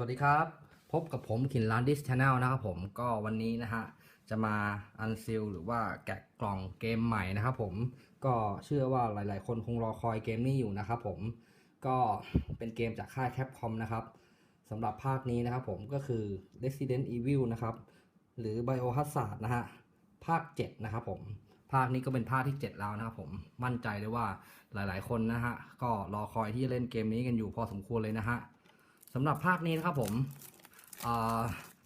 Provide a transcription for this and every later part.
สวัสดีครับ พบกับผมขินร้านดิสช n แนลนะครับผมก็วันนี้นะฮะจะมาอันซิลหรือว่าแกะกล่องเกมใหม่นะครับผมก็เชื่อว่าหลาย ๆ คนคงรอคอยเกมนี้อยู่นะครับผมก็เป็นเกมจากค่ายแคปคอมนะครับสำหรับภาคนี้นะครับผมก็คือ Resident Evil นะครับหรือ Biohazard นะฮะภาค 7 นะครับผมภาคนี้ก็เป็นภาคที่ 7 แล้วนะครับผมมั่นใจเลยว่าหลาย ๆ คนนะฮะก็รอคอยที่จะเล่นเกมนี้กันอยู่พอสมควรเลยนะฮะ สำหรับภาคนี้นะครับผม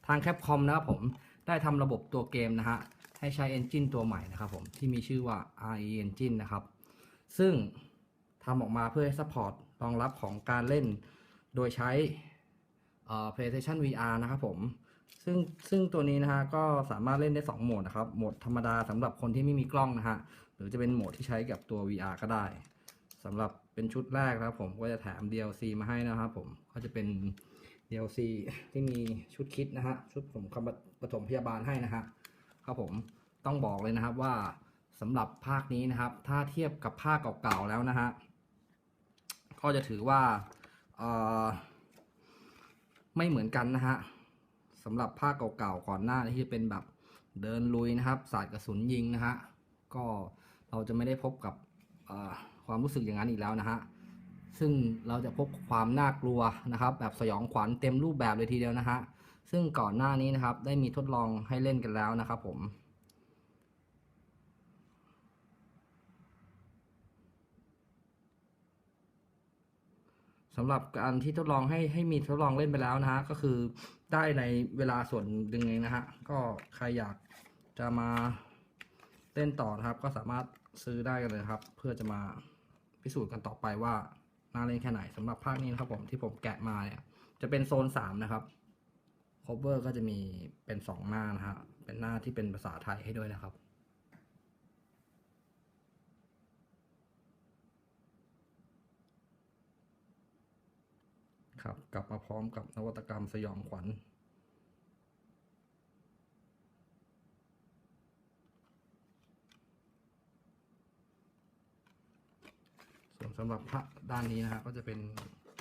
ทางแคปคอมนะครับผมได้ทำระบบตัวเกมนะฮะให้ใช้ Engine ตัวใหม่นะครับผมที่มีชื่อว่า RE Engine นะครับ ซึ่งทำออกมาเพื่อให้ support รองรับของการเล่น โดยใช้ PlayStation VR นะครับผมซึ่งซึ่งตัวนี้นะฮะก็สามารถเล่นได้ 2 โหมดนะครับ โหมดธรรมดาสำหรับคนที่ไม่มีกล้องนะฮะ หรือจะเป็นโหมดที่ใช้กับตัว VR ก็ได้ สำหรับเป็นชุดแรกนะครับผมก็จะแถม DLC มาให้นะครับผมก็จะเป็น DLC ที่มีชุดคิดนะฮะชุดผมคำปฐมพยาบาลให้นะฮะครับผมต้องบอกเลยนะครับว่าสำหรับภาคนี้นะครับ ถ้าเทียบกับภาคเก่าๆแล้วนะฮะก็จะถือว่าไม่เหมือนกันนะฮะสำหรับภาคเก่าๆก่อนหน้าที่จะเป็นแบบเดินลุยนะครับสาดกระสุนยิงนะฮะก็เราจะไม่ได้พบกับ ความรู้สึกอย่างนั้นอีกแล้วนะฮะซึ่งเราจะพบความน่ากลัวนะครับ แบบสยองขวัญเต็มรูปแบบเลยทีเดียวนะฮะซึ่งก่อนหน้านี้นะครับได้มีทดลองให้เล่นกันแล้วนะครับผมสำหรับการที่ทดลองให้ให้มีทดลองเล่นไปแล้วนะฮะก็คือได้ในเวลาส่วนหนึ่งเองนะฮะก็ใครอยากจะมาเล่นต่อนะครับ ก็สามารถซื้อได้กันเลยครับ เพื่อจะมา พิสูจน์กันต่อไปว่าน่าเล่นแค่ไหนสำหรับภาคนี้นะครับผมที่ผมแกะมาเนี่ย จะเป็นโซนสามนะครับ cover ก็จะมีเป็นสองหน้านะฮะเป็นหน้าที่เป็นภาษาไทยให้ด้วยนะครับครับกลับมาพร้อมกับนวัตกรรมสยองขวัญ ส่วนสำหรับพระด้านนี้นะฮะก็จะเป็น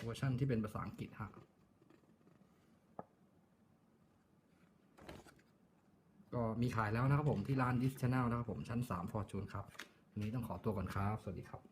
เวอร์ชันที่เป็นภาษาอังกฤษฮะก็มีขายแล้วนะครับผมที่ร้านดิสชแนลนะครับผมชั้น3 Fortune ครับวันนี้ต้องขอตัวก่อนครับ สวัสดีครับ